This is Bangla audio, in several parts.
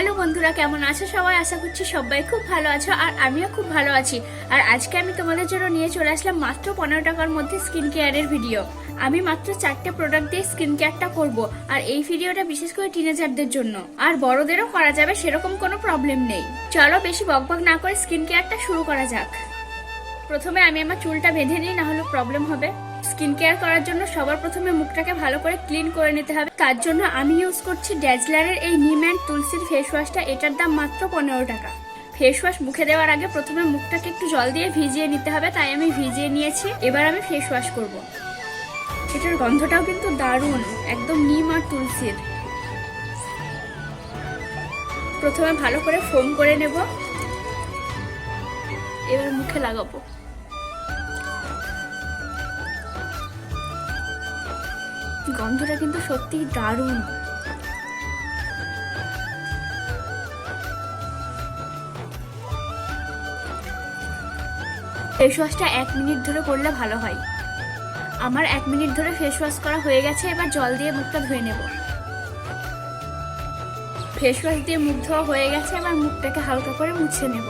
হ্যালো বন্ধুরা, কেমন আছো সবাই? আশা করছি সবাই খুব ভালো আছো আর আমিও খুব ভালো আছি। আর আজকে আমি তোমাদের জন্য নিয়ে চলে আসলাম মাত্র পনেরো টাকার মধ্যে স্কিন কেয়ারের ভিডিও আমি মাত্র চারটে প্রোডাক্ট দিয়ে স্কিন কেয়ারটা করব আর এই ভিডিওটা বিশেষ করে টিনেজারদের জন্য। আর বড়দেরও করা যাবে, সেরকম কোনো প্রবলেম নেই। চলো বেশি বকবক না করে স্কিন কেয়ারটা শুরু করা যাক। প্রথমে আমি আমার চুলটা বেঁধে নিই, না হলে প্রবলেম হবে। স্কিন কেয়ার করার জন্য সবার প্রথমে মুখটাকে ভালো করে ক্লিন করে নিতে হবে। তার জন্য আমি ইউজ করছি ড্যাজলারের এই নিম অ্যান্ড তুলসির ফেস ওয়াশটা এটার দাম মাত্র পনেরো টাকা। ফেস ওয়াশ মুখে দেওয়ার আগে প্রথমে মুখটাকে একটু জল দিয়ে ভিজিয়ে নিতে হবে, তাই আমি ভিজিয়ে নিয়েছি। এবার আমি ফেস ওয়াশ করব। এটার গন্ধটাও কিন্তু দারুণ, একদম নিম আর তুলসির প্রথমে ভালো করে ফোম করে নেব। এবার মুখে লাগাবো। গন্ধটা কিন্তু সত্যিই দারুণ। ফেস ওয়াশটা এক মিনিট ধরে করলে ভালো হয়। আমার এক মিনিট ধরে ফেস ওয়াশ করা হয়ে গেছে, এবার জল দিয়ে মুখটা ধুয়ে নেব। ফেস ওয়াশ দিয়ে মুখ ধোয়া হয়ে গেছে, এবার মুখটাকে হালকা করে মুছে নেব।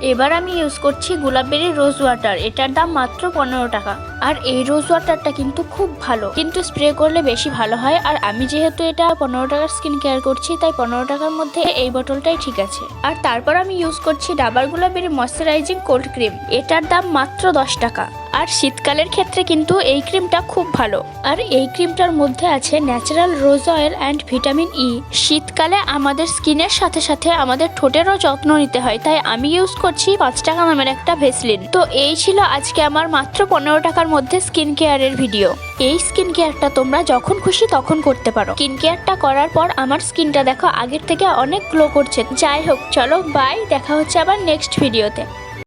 এবার আমি ইউজ করছি গোলাপবেরি রোজ ওয়াটার এটার দাম মাত্র পনেরো টাকা। আর এই রোজ ওয়াটারটা কিন্তু খুব ভালো, কিন্তু স্প্রে করলে বেশি ভালো হয়। আর আমি যেহেতু এটা পনেরো টাকার স্কিন কেয়ার করছি, তাই পনেরো টাকার মধ্যে এই বোতলটাই ঠিক আছে। আর তারপর আমি ইউজ করছি Dabur Gulabari moisturising cold cream এটার দাম মাত্র দশ টাকা। আর শীতকালের ক্ষেত্রে কিন্তু এই ক্রিমটা খুব ভালো। আর এই ক্রিমটার মধ্যে আছে natural rose oil and vitamin E. শীতকালে আমাদের স্কিনের সাথে সাথে আমাদের ঠোঁটেরও যত্ন নিতে হয়, তাই আমি ইউজ করছি পাঁচ টাকা নামের একটা ভেসলিন। তো এই ছিল আজকে আমার মাত্র পনেরো টাকার মধ্যে স্কিন কেয়ারের ভিডিও। এই স্কিন কেয়ারটা তোমরা যখন খুশি তখন করতে পারো। স্কিন কেয়ারটা করার পর আমার স্কিনটা দেখো আগের থেকে অনেক গ্লো করছে। যাই হোক, চলো বাই দেখা হচ্ছে আবার নেক্সট ভিডিওতে